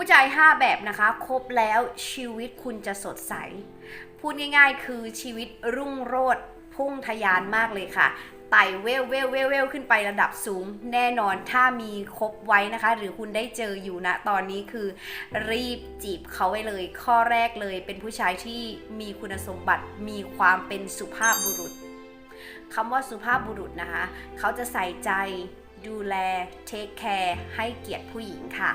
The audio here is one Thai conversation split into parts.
ผู้ชาย 5 แบบนะคะ ครบแล้วชีวิตคุณจะสดใส พูดง่ายๆ คือชีวิตรุ่งโรจน์พุ่งทะยานมากเลยค่ะไต่เวลเวลเวลเวลขึ้นไประดับสูง แน่นอนถ้ามีครบไว้นะคะ หรือคุณได้เจออยู่นะตอนนี้คือ รีบจีบเขาไว้เลย ข้อแรกเลยเป็นผู้ชายที่มีคุณสมบัติมีความเป็นสุภาพบุรุษคำว่าสุภาพบุรุษนะคะ เขาจะใส่ใจ ดูแล เทคแคร์ ให้เกียรติผู้หญิงค่ะ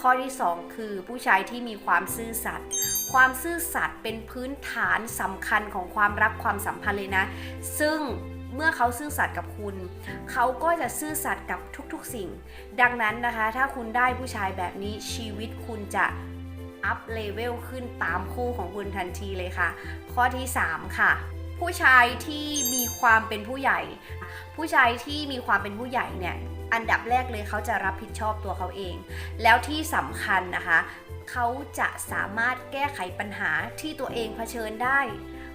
ข้อที่ 2 คือผู้ชายที่มีความซื่อสัตย์ ความซื่อสัตย์เป็นพื้นฐานสำคัญของความรักความสัมพันธ์เลยนะ ซึ่งเมื่อเขาซื่อสัตย์กับคุณ เขาก็จะซื่อสัตย์กับทุกๆสิ่ง ดังนั้นนะคะ ถ้าคุณได้ผู้ชายแบบนี้ชีวิตคุณจะอัพเลเวลขึ้นตามคู่ของคุณทันทีเลยค่ะ ข้อที่ 3 ค่ะ ผู้ชายที่มีความเป็นผู้ใหญ่ ผู้ชายที่มีความเป็นผู้ใหญ่เนี่ยอันดับแรกเลยเขาจะรับผิดชอบตัวเขาเอง แล้วที่สำคัญนะคะเขาจะสามารถแก้ไขปัญหาที่ตัวเองเผชิญได้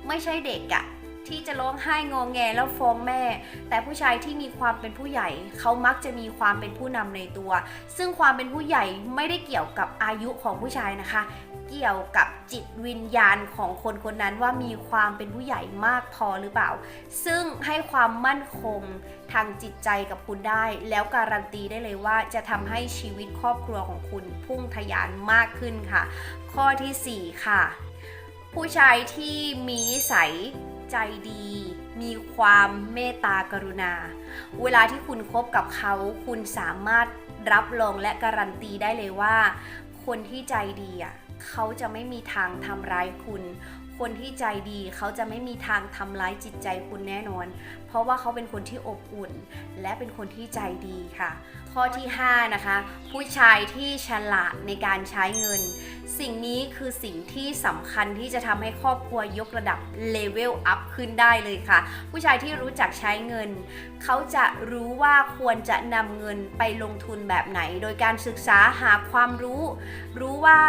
ไม่ใช่เด็กอะที่จะร้องไห้งองแงแล้วฟ้องแม่ แต่ผู้ชายที่มีความเป็นผู้ใหญ่ เขามักจะมีความเป็นผู้นำในตัว ซึ่งความเป็นผู้ใหญ่ไม่ได้เกี่ยวกับอายุของผู้ชายนะคะ เกี่ยวกับจิตวิญญาณของคนคนนั้นว่ามีความเป็นผู้ใหญ่มากพอหรือเปล่า ซึ่งให้ความมั่นคงทางจิตใจกับคุณได้ แล้วการันตีได้เลยว่าจะทำให้ชีวิตครอบครัวของคุณพุ่งทะยานมากขึ้นค่ะ ข้อทีสี่4 ค่ะ ผู้ชายที่มีนิสัยใจดี มีความเมตตากรุณา เวลาที่คุณคบกับเขาคุณสามารถรับรองและการันตีได้เลยว่า คนที่ใจดีอะ เขาจะไม่มีทางทำร้ายคุณ คนที่ใจดีเขาจะไม่มีทางทำร้ายจิตใจคุณแน่นอน เพราะว่าเขาเป็นคนที่อบอุ่น และเป็นคนที่ใจดีค่ะ ข้อที่ 5 นะคะ ผู้ชายที่ฉลาดในการใช้เงิน สิ่งนี้คือสิ่งที่สำคัญที่จะทำให้ครอบครัวยกระดับเลเวลอัพขึ้นได้เลยค่ะ ผู้ชายที่รู้จักใช้เงิน เขาจะรู้ว่าควรจะนำเงินไปลงทุนแบบไหน โดยการศึกษาหาความรู้ รู้ว่า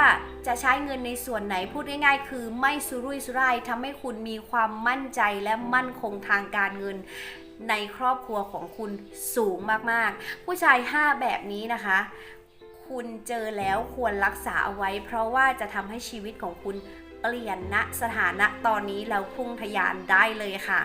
จะใช้เงินในส่วนไหนพูดง่ายๆ คือไม่สุรุ่ยสุรายทำให้คุณมีความมั่นใจและมั่นคงทางการเงินในครอบครัวของคุณสูงมากๆ ผู้ชาย 5 แบบนี้นะคะ คุณเจอแล้วควรรักษาเอาไว้ เพราะว่าจะทำให้ชีวิตของคุณเปลี่ยนณสถานะตอนนี้แล้วพุ่งทะยานได้เลยค่ะ